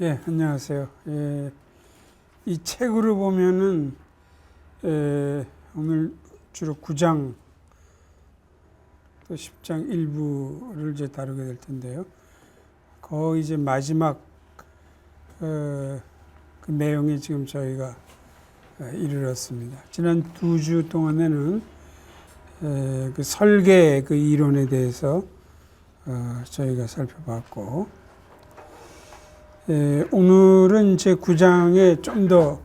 예, 안녕하세요. 예, 이 책으로 보면은 예, 오늘 주로 9장 또 10장 일부를 이제 다루게 될 텐데요. 거의 이제 마지막 어, 그 내용에 지금 저희가 어, 이르렀습니다. 지난 두 주 동안에는 에, 그 설계 그 이론에 대해서 어, 저희가 살펴봤고 예, 오늘은 제 9장에 좀 더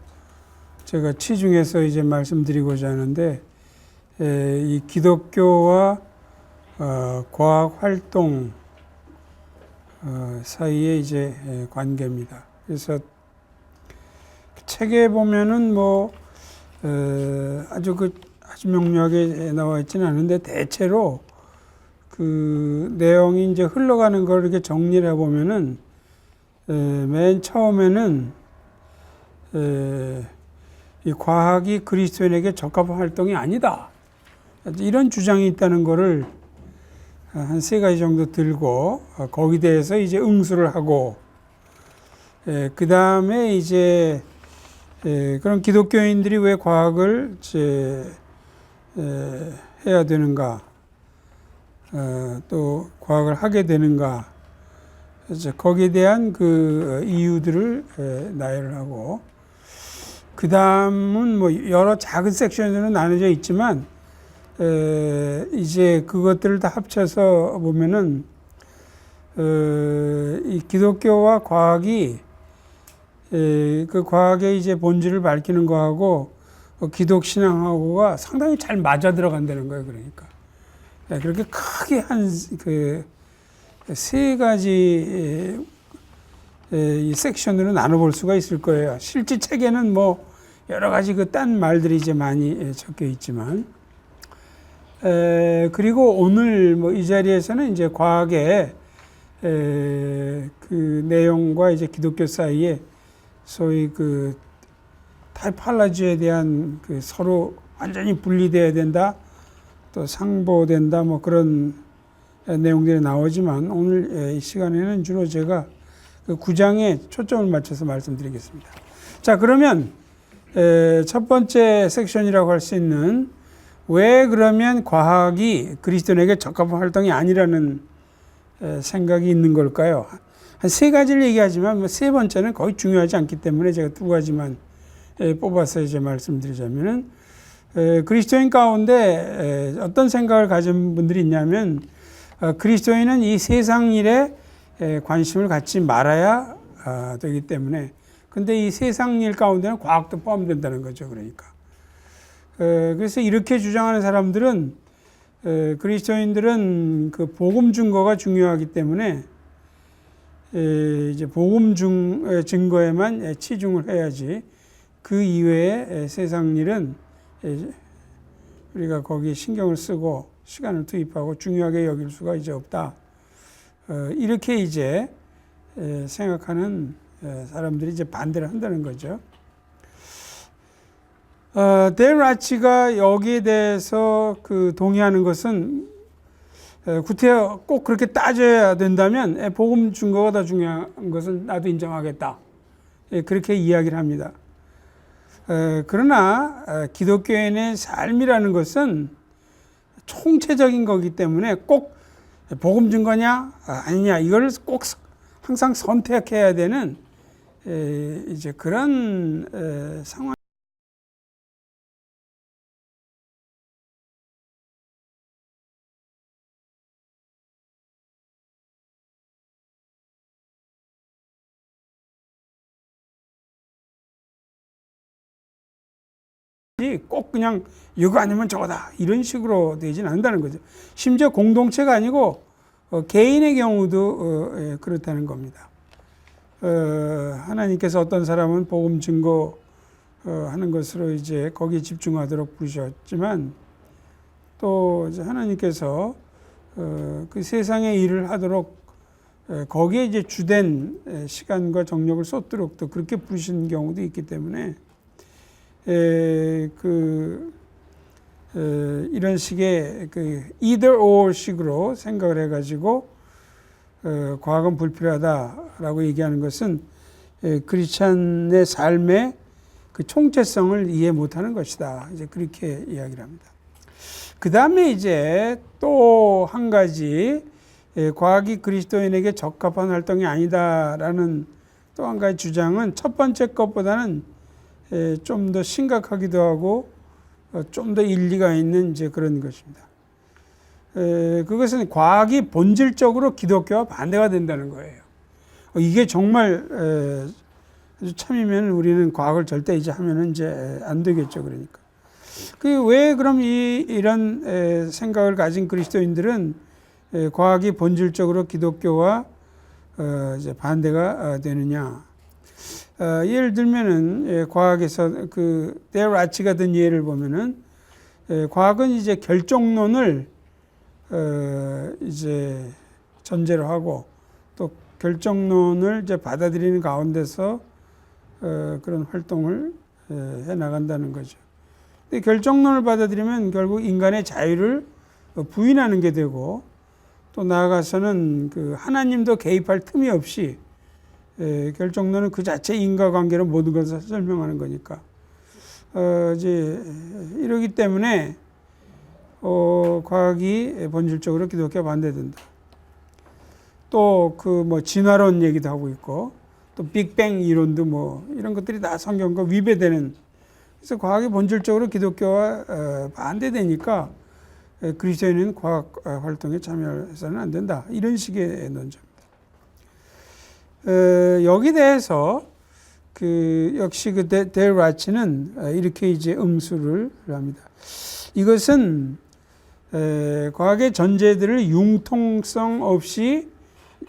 제가 치중해서 이제 말씀드리고자 하는데 예, 이 기독교와 어, 과학 활동 어, 사이의 이제 예, 관계입니다. 그래서 책에 보면은 뭐 어, 아주 그 아주 명료하게 나와 있지는 않은데 대체로 그 내용이 이제 흘러가는 걸 이렇게 정리를 해 보면은 에, 맨 처음에는 에, 이 과학이 그리스도인에게 적합한 활동이 아니다. 이런 주장이 있다는 것을 한 세 가지 정도 들고 어, 거기 대해서 이제 응수를 하고 그 다음에 이제 에, 그런 기독교인들이 왜 과학을 이제 에, 해야 되는가 어, 또 과학을 하게 되는가 그래서 거기에 대한 그 이유들을 에, 나열을 하고 그 다음은 뭐 여러 작은 섹션으로 나눠져 있지만 에, 이제 그것들을 다 합쳐서 보면은 어, 이 기독교와 과학이 에, 그 과학의 이제 본질을 밝히는 거하고 어, 기독 신앙하고가 상당히 잘 맞아 들어간다는 거예요. 그러니까 에, 그렇게 크게 한 그 세 가지 이 섹션으로 나눠볼 수가 있을 거예요. 실제 책에는 뭐 여러 가지 그 딴 말들이 이제 많이 에, 적혀 있지만 에, 그리고 오늘 뭐 이 자리에서는 이제 과학의 에, 그 내용과 이제 기독교 사이에 소위 그 타이팔라지에 대한 그 서로 완전히 분리돼야 된다, 또 상보된다, 뭐 그런 내용들이 나오지만 오늘 이 시간에는 주로 제가 그 구장에 초점을 맞춰서 말씀드리겠습니다. 자, 그러면 에, 첫 번째 섹션이라고 할 수 있는 왜 그러면 과학이 그리스도인에게 적합한 활동이 아니라는 에, 생각이 있는 걸까요? 한 세 가지를 얘기하지만 뭐 세 번째는 거의 중요하지 않기 때문에 제가 두 가지만 에, 뽑아서 이제 말씀드리자면은 에, 그리스도인 가운데 에, 어떤 생각을 가진 분들이 있냐면 어, 그리스도인은 이 세상 일에 에, 관심을 갖지 말아야 아, 되기 때문에 근데 이 세상 일 가운데는 과학도 포함된다는 거죠. 그러니까. 에, 그래서 이렇게 주장하는 사람들은 에, 그리스도인들은 그 복음 증거가 중요하기 때문에 에, 이제 복음 증거에만 에, 치중을 해야지 그 이외의 에, 세상 일은 에, 우리가 거기에 신경을 쓰고 시간을 투입하고 중요하게 여길 수가 이제 없다. 어, 이렇게 이제 에, 생각하는 에, 사람들이 이제 반대를 한다는 거죠. 어, 델 라치가 여기에 대해서 그 동의하는 것은 에, 구태여 꼭 그렇게 따져야 된다면 에, 복음 증거가 더 중요한 것은 나도 인정하겠다. 예, 그렇게 이야기를 합니다. 에, 그러나 에, 기독교인의 삶이라는 것은 총체적인 거기 때문에 꼭 복음 증거냐 아, 아니냐 이걸 꼭 항상 선택해야 되는 에, 이제 그런 에, 상황. 꼭 그냥 이거 아니면 저거다 이런 식으로 되지는 않는다는 거죠. 심지어 공동체가 아니고 어, 개인의 경우도 어, 예, 그렇다는 겁니다. 어, 하나님께서 어떤 사람은 복음 증거 어, 하는 것으로 이제 거기에 집중하도록 부르셨지만 또 하나님께서 어, 그 세상의 일을 하도록 에, 거기에 이제 주된 에, 시간과 정력을 쏟도록 또 그렇게 부르신 경우도 있기 때문에 에, 그 에, 이런 식의 그 either or 식으로 생각을 해가지고 어, 과학은 불필요하다라고 얘기하는 것은 에, 크리스찬의 삶의 그 총체성을 이해 못하는 것이다. 이제 그렇게 이야기를 합니다. 그 다음에 이제 또 한 가지 에, 과학이 그리스도인에게 적합한 활동이 아니다라는 또 한 가지 주장은 첫 번째 것보다는 좀 더 심각하기도 하고 어, 좀더 일리가 있는 이제 그런 것입니다. 에, 그것은 과학이 본질적으로 기독교와 반대가 된다는 거예요. 어, 이게 정말 에, 아주 참이면 우리는 과학을 절대 이제 하면은 이제 안 되겠죠. 그러니까. 그 왜 그럼 이 이런 에, 생각을 가진 그리스도인들은 에, 과학이 본질적으로 기독교와 어, 반대가 어, 되느냐? 어, 예를 들면은 예, 과학에서 그 데일 아치가 든 예를 보면은 예, 과학은 이제 결정론을 어, 이제 전제로 하고 또 결정론을 이제 받아들이는 가운데서 어, 그런 활동을 에, 해 나간다는 거죠. 근데 결정론을 받아들이면 결국 인간의 자유를 어, 부인하는 게 되고 또 나아가서는 그 하나님도 개입할 틈이 없이 에, 결정론은 그 자체 인과관계로 모든 것을 설명하는 거니까. 어, 이제 이러기 때문에 어, 과학이 본질적으로 기독교 반대된다. 또 그 뭐 진화론 얘기도 하고 있고 또 빅뱅 이론도 뭐 이런 것들이 다 성경과 위배되는. 그래서 과학이 본질적으로 기독교와 어, 반대되니까 에, 그리스도인은 과학 어, 활동에 참여해서는 안 된다. 이런 식의 논조 에, 여기 대해서 그 역시 그 데, 델 라치는 어, 이렇게 이제 응수를 합니다. 이것은 에, 과학의 전제들을 융통성 없이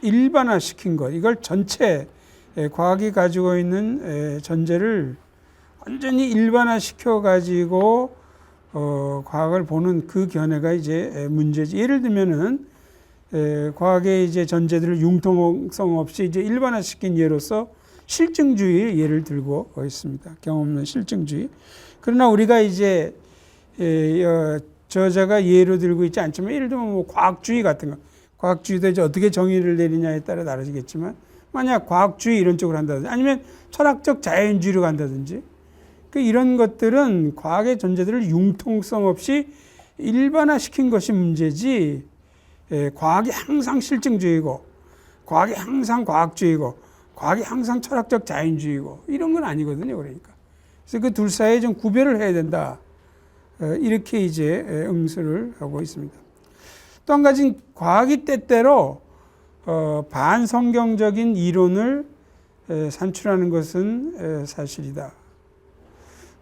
일반화시킨 것, 이걸 전체 에, 과학이 가지고 있는 에, 전제를 완전히 일반화시켜 가지고 어, 과학을 보는 그 견해가 이제 에, 문제지. 예를 들면은 에, 과학의 이제 전제들을 융통성 없이 이제 일반화시킨 예로서 실증주의 예를 들고 있습니다. 경험 없는 실증주의. 그러나 우리가 이제 에, 어, 저자가 예로 들고 있지 않지만 예를 들면 뭐 과학주의 같은 거. 과학주의도 이제 어떻게 정의를 내리냐에 따라 다르겠지만 만약 과학주의 이런 쪽으로 한다든지 아니면 철학적 자연주의로 간다든지 그 이런 것들은 과학의 전제들을 융통성 없이 일반화시킨 것이 문제지 에, 과학이 항상 실증주의고 과학이 항상 과학주의고 과학이 항상 철학적 자연주의고 이런 건 아니거든요. 그러니까 그래서 그 둘 사이에 좀 구별을 해야 된다. 어, 이렇게 이제 응수를 하고 있습니다. 또 한 가지 과학이 때때로 어, 반성경적인 이론을 에, 산출하는 것은 에, 사실이다.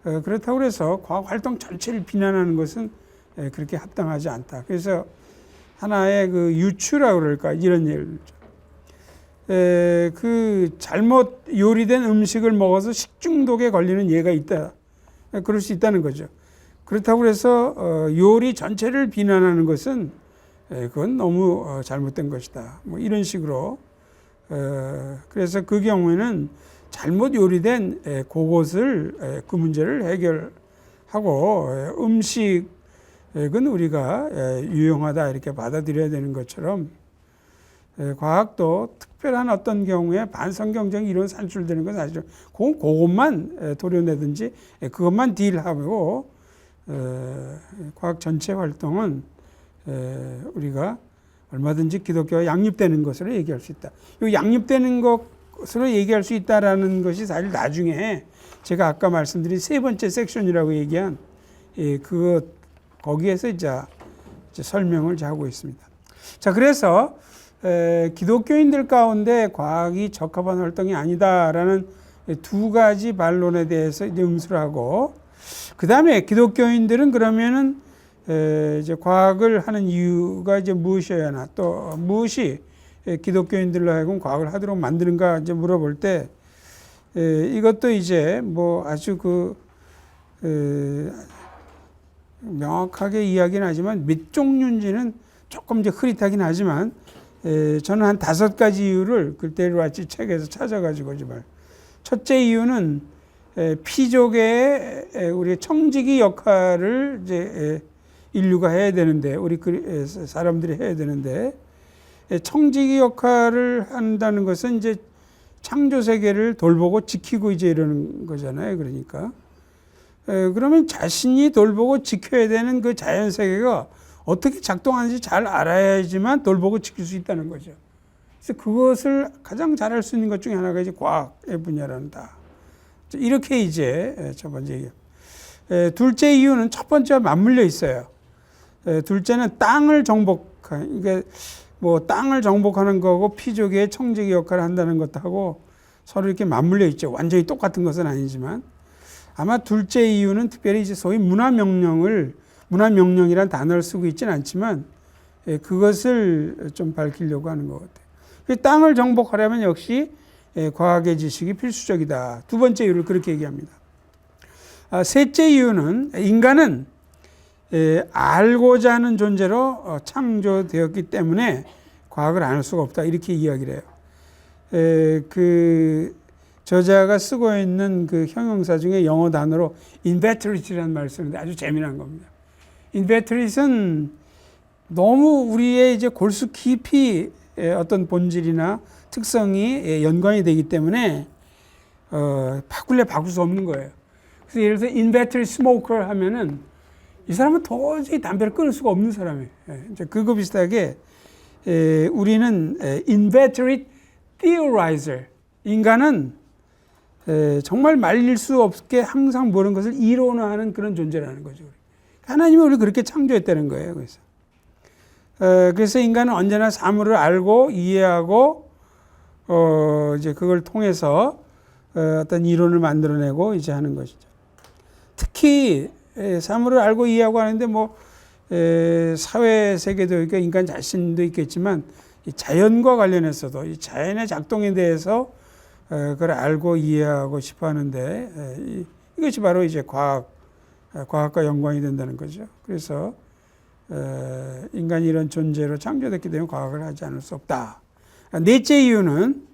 어, 그렇다고 해서 과학 활동 전체를 비난하는 것은 에, 그렇게 합당하지 않다. 그래서 하나의 그 유추라 그럴까 이런 예를 들죠. 에, 그 잘못 요리된 음식을 먹어서 식중독에 걸리는 예가 있다. 에, 그럴 수 있다는 거죠. 그렇다고 해서 어, 요리 전체를 비난하는 것은 에, 그건 너무 어, 잘못된 것이다. 뭐 이런 식으로 어, 그래서 그 경우에는 잘못 요리된 에, 그것을 에, 그 문제를 해결하고 에, 음식 은 우리가 에, 유용하다 이렇게 받아들여야 되는 것처럼 에, 과학도 특별한 어떤 경우에 반성경적인 이론 산출되는 건 사실 그건 그것만 에, 도려내든지 에, 그것만 딜하고 에, 과학 전체 활동은 에, 우리가 얼마든지 기독교와 양립되는 것으로 얘기할 수 있다. 이 양립되는 것으로 얘기할 수 있다라는 것이 사실 나중에 제가 아까 말씀드린 세 번째 섹션이라고 얘기한 예, 그것 거기에서 이제, 이제 설명을 하고 있습니다. 자, 그래서 에, 기독교인들 가운데 과학이 적합한 활동이 아니다라는 두 가지 반론에 대해서 이제 응수를 하고 그 다음에 기독교인들은 그러면은 에, 이제 과학을 하는 이유가 이제 무엇이어야 하나 또 무엇이 에, 기독교인들로 하여금 과학을 하도록 만드는가 이제 물어볼 때 에, 이것도 이제 뭐 아주 그 에, 명확하게 이야기는 하지만 몇 종류인지는 조금 이제 흐릿하긴 하지만 에, 저는 한 다섯 가지 이유를 그때로 같이 책에서 찾아가지고 정말 첫째 이유는 에, 피족의 에, 우리 청지기 역할을 이제 에, 인류가 해야 되는데 우리 그 사람들이 해야 되는데 청지기 역할을 한다는 것은 이제 창조 세계를 돌보고 지키고 이제 이러는 거잖아요. 그러니까 에, 그러면 자신이 돌보고 지켜야 되는 그 자연 세계가 어떻게 작동하는지 잘 알아야지만 돌보고 지킬 수 있다는 거죠. 그래서 그것을 가장 잘할 수 있는 것 중에 하나가 이제 과학의 분야란다. 이렇게 이제 첫 번째 둘째 이유는 첫 번째와 맞물려 있어요. 에, 둘째는 땅을 정복한, 이게 뭐 땅을 정복하는 거고 피조개의 청지기 역할을 한다는 것하고 서로 이렇게 맞물려 있죠. 완전히 똑같은 것은 아니지만 아마 둘째 이유는 특별히 이제 소위 문화 명령을 문화 명령이란 단어를 쓰고 있지는 않지만 예, 그것을 좀 밝히려고 하는 것 같아요. 그 땅을 정복하려면 역시 예, 과학의 지식이 필수적이다. 두 번째 이유를 그렇게 얘기합니다. 아, 셋째 이유는 인간은 예, 알고자 하는 존재로 어, 창조되었기 때문에 과학을 안 할 수가 없다. 이렇게 이야기를 해요. 에, 그 저자가 쓰고 있는 그 형용사 중에 영어 단어로 inveterate라는 말을 쓰는데 아주 재미난 겁니다. inveterate는 너무 우리의 이제 골수 깊이 에, 어떤 본질이나 특성이 에, 연관이 되기 때문에 어, 바꿀래 바꿀 수 없는 거예요. 그래서 예를 들어서 inveterate smoker 하면은 이 사람은 도저히 담배를 끊을 수가 없는 사람이에요. 예, 이제 그거 비슷하게 에, 우리는 에, inveterate theorizer. 인간은 에, 정말 말릴 수 없게 항상 모든 것을 이론화하는 그런 존재라는 거죠. 하나님이 우리 그렇게 창조했다는 거예요. 그래서 에, 그래서 인간은 언제나 사물을 알고 이해하고 어, 이제 그걸 통해서 어, 어떤 이론을 만들어내고 이제 하는 것이죠. 특히 에, 사물을 알고 이해하고 하는데 뭐 에, 사회 세계도 있고 인간 자신도 있겠지만 이 자연과 관련해서도 이 자연의 작동에 대해서 에, 그걸 알고 이해하고 싶어 하는데 이것이 바로 이제 과학, 에, 과학과 연관이 된다는 거죠. 그래서 에, 인간이 이런 존재로 창조됐기 때문에 과학을 하지 않을 수 없다. 넷째 이유는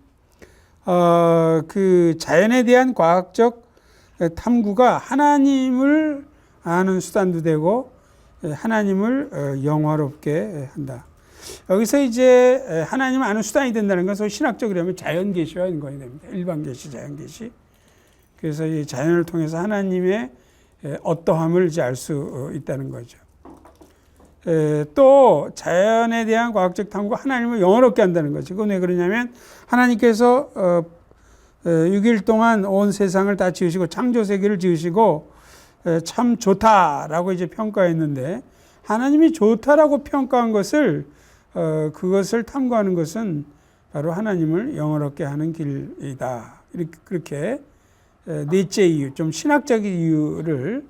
어, 그 자연에 대한 과학적 탐구가 하나님을 아는 수단도 되고 하나님을 어, 영화롭게 한다. 여기서 이제 하나님을 아는 수단이 된다는 것은 신학적으로 하면 자연 계시와 연관이 됩니다. 일반 계시, 자연 계시. 그래서 이 자연을 통해서 하나님의 어떠함을 이제 알 수 있다는 거죠. 또 자연에 대한 과학적 탐구 하나님을 영원롭게 한다는 거죠. 그건 왜 그러냐면 하나님께서 6일 동안 온 세상을 다 지으시고 창조 세계를 지으시고 참 좋다라고 이제 평가했는데 하나님이 좋다라고 평가한 것을 어, 그것을 탐구하는 것은 바로 하나님을 영원롭게 하는 길이다. 이렇게 그렇게 넷째 이유, 좀 신학적인 이유를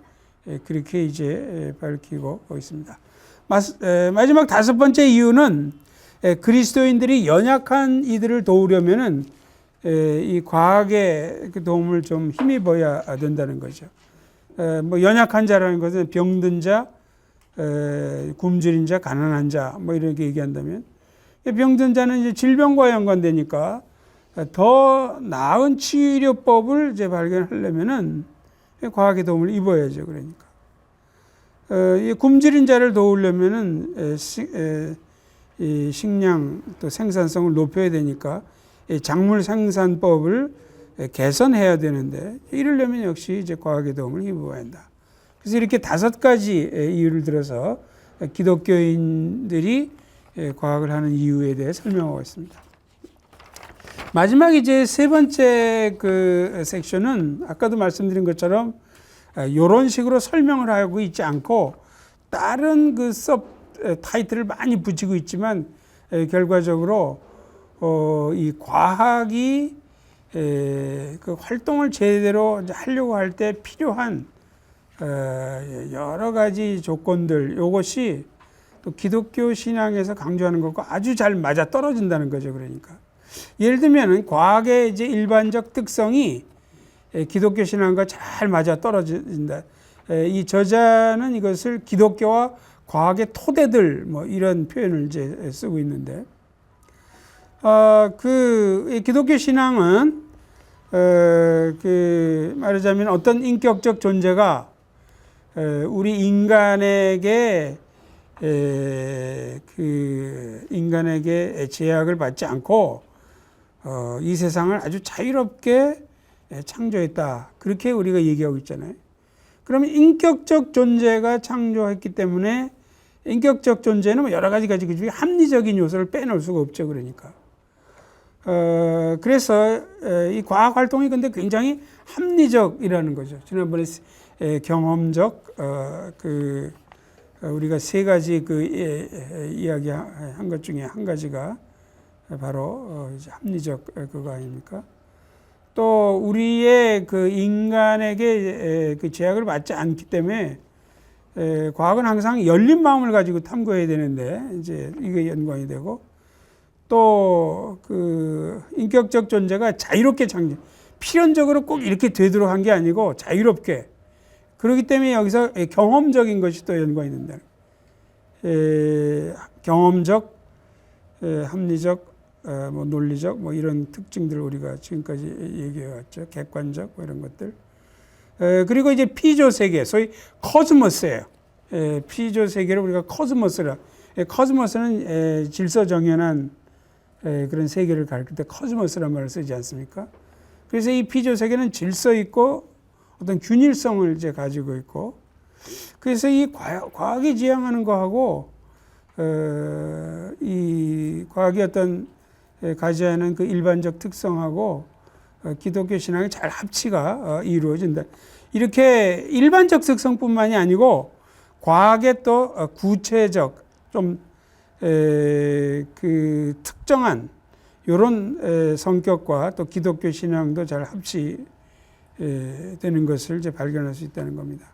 그렇게 이제 밝히고 있습니다. 마지막 다섯 번째 이유는 그리스도인들이 연약한 이들을 도우려면은 이 과학의 그 도움을 좀 힘입어야 된다는 거죠. 뭐 연약한 자라는 것은 병든 자, 굶주린 자, 가난한 자, 뭐 이렇게 얘기한다면 병든 자는 이제 질병과 연관되니까 더 나은 치료법을 이제 발견하려면은 과학의 도움을 입어야죠. 그러니까 이 굶주린 자를 도우려면은 식량 또 생산성을 높여야 되니까 작물 생산법을 개선해야 되는데 이러려면 역시 이제 과학의 도움을 힘입어야 한다. 그래서 이렇게 다섯 가지 이유를 들어서 기독교인들이 과학을 하는 이유에 대해 설명하고 있습니다. 마지막 이제 세 번째 그 섹션은 아까도 말씀드린 것처럼 이런 식으로 설명을 하고 있지 않고 다른 그섭 타이틀을 많이 붙이고 있지만 결과적으로 어, 이 과학이 에, 그 활동을 제대로 하려고 할 때 필요한 어, 여러 가지 조건들 이것이 또 기독교 신앙에서 강조하는 것과 아주 잘 맞아 떨어진다는 거죠. 그러니까 예를 들면 과학의 이제 일반적 특성이 기독교 신앙과 잘 맞아 떨어진다. 이 저자는 이것을 기독교와 과학의 토대들 뭐 이런 표현을 이제 쓰고 있는데 어, 그 기독교 신앙은 어, 그 말하자면 어떤 인격적 존재가 어, 우리 인간에게 에, 그 인간에게 제약을 받지 않고 어, 이 세상을 아주 자유롭게 예, 창조했다. 그렇게 우리가 얘기하고 있잖아요. 그러면 인격적 존재가 창조했기 때문에 인격적 존재는 뭐 여러 가지 가지고 그 합리적인 요소를 빼놓을 수가 없죠. 그러니까. 어, 그래서 에, 이 과학 활동이 근데 굉장히 합리적이라는 거죠. 지난번에 경험적 어, 그 어, 우리가 세 가지 그 예, 예, 이야기 한 것 중에 한 가지가 바로 어, 이제 합리적 그거 아닙니까? 또 우리의 그 인간에게 에, 그 제약을 받지 않기 때문에 에, 과학은 항상 열린 마음을 가지고 탐구해야 되는데 이제 이게 연관이 되고 또 그 인격적 존재가 자유롭게 창조 필연적으로 꼭 이렇게 되도록 한 게 아니고 자유롭게 그렇기 때문에 여기서 에, 경험적인 것이 또 연관이 된다. 에, 경험적, 에, 합리적, 어, 뭐 논리적 뭐 이런 특징들을 우리가 지금까지 얘기해 왔죠. 객관적 뭐 이런 것들. 에, 그리고 이제 피조 세계, 소위 코스모스예요. 에, 피조 세계를 우리가 코스모스라. 에, 코스모스는 에, 질서정연한 에, 그런 세계를 가리킬 때 코스모스란 말을 쓰지 않습니까? 그래서 이 피조 세계는 질서 있고 어떤 균일성을 이제 가지고 있고 그래서 이 과학, 과학이 지향하는 거하고 어, 이 과학이 어떤 에, 가지하는 그 일반적 특성하고 어, 기독교 신앙이 잘 합치가 어, 이루어진다. 이렇게 일반적 특성뿐만이 아니고 과학의 또 어, 구체적 좀 에, 그 특정한 이런 성격과 또 기독교 신앙도 잘 합치 에, 되는 것을 이제 발견할 수 있다는 겁니다.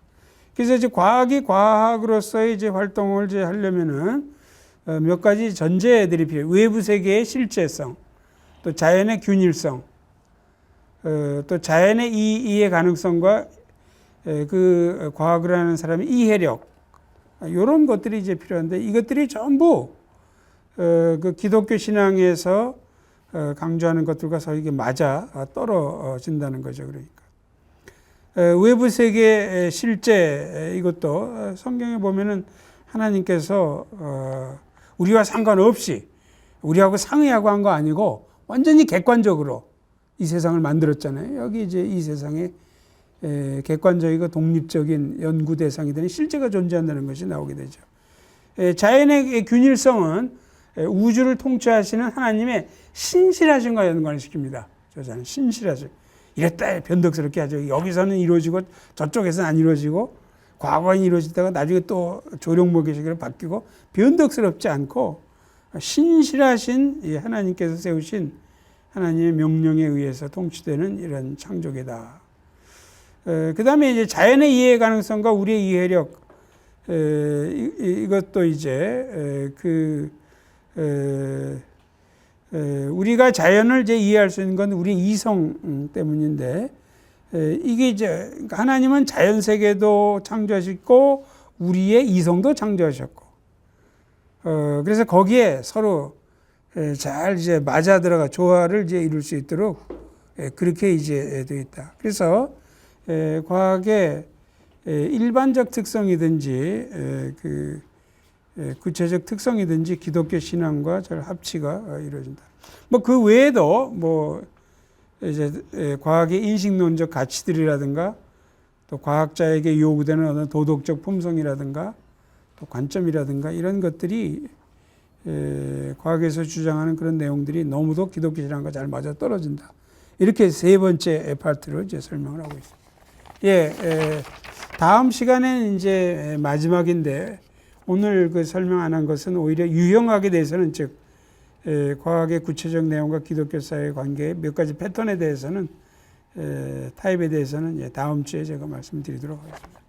그래서 이제 과학이 과학으로서의 이제 활동을 이제 하려면은 어, 몇 가지 전제들이 필요해요. 외부 세계의 실제성, 또 자연의 균일성, 어, 또 자연의 이, 이해 가능성과 에, 그 과학을 하는 사람의 이해력, 이런 것들이 이제 필요한데 이것들이 전부 어, 그 기독교 신앙에서 어, 강조하는 것들과 서로 이게 맞아 떨어진다는 거죠. 그러니까. 에, 외부 세계의 실제 에, 이것도 어, 성경에 보면은 하나님께서 어, 우리와 상관없이 우리하고 상의하고 한 거 아니고 완전히 객관적으로 이 세상을 만들었잖아요. 여기 이제 이 세상에 에, 객관적이고 독립적인 연구 대상이 되는 실제가 존재한다는 것이 나오게 되죠. 에, 자연의 균일성은 에, 우주를 통치하시는 하나님의 신실하심과 연관을 시킵니다. 저자는 신실하심. 이랬다 변덕스럽게 하죠. 여기서는 이루어지고 저쪽에서는 안 이루어지고 과거에 이루어지다가 나중에 또 조룡목의식으로 바뀌고 변덕스럽지 않고 신실하신 이 하나님께서 세우신 하나님의 명령에 의해서 통치되는 이런 창조계다. 그 다음에 이제 자연의 이해 가능성과 우리의 이해력, 에, 이것도 이제 에, 그 에, 에, 우리가 자연을 이제 이해할 수 있는 건 우리 이성 음, 때문인데 에, 이게 이제 그러니까 하나님은 자연 세계도 창조하셨고 우리의 이성도 창조하셨고 어, 그래서 거기에 서로 에, 잘 이제 맞아 들어가 조화를 이제 이룰 수 있도록 에, 그렇게 이제 되어 있다. 그래서 에, 과학의 에, 일반적 특성이든지 에, 그 에, 구체적 특성이든지 기독교 신앙과 잘 합치가 어, 이루어진다. 뭐 그 외에도 뭐 이제 에, 과학의 인식론적 가치들이라든가 또 과학자에게 요구되는 어떤 도덕적 품성이라든가 또 관점이라든가 이런 것들이 에, 과학에서 주장하는 그런 내용들이 너무도 기독교 신앙과 잘 맞아 떨어진다. 이렇게 세 번째 파트로 이제 설명을 하고 있습니다. 예, 에, 다음 시간에는 이제 마지막인데 오늘 그 설명 안 한 것은 오히려 유형학에 대해서는 즉 에, 과학의 구체적 내용과 기독교 사회의 관계의 몇 가지 패턴에 대해서는 에, 타입에 대해서는 예, 다음 주에 제가 말씀드리도록 하겠습니다.